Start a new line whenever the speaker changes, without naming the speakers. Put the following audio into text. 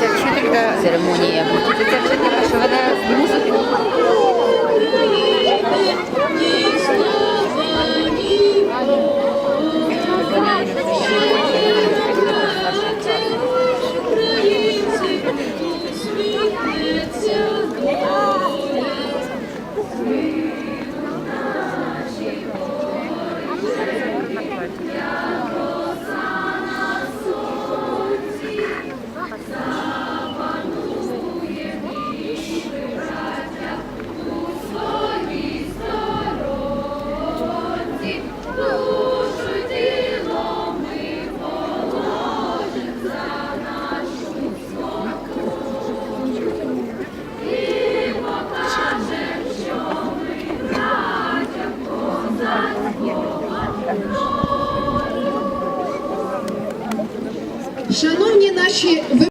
Ця вчителька церемонія. Це вчителька, що веде музику.
Шановні наші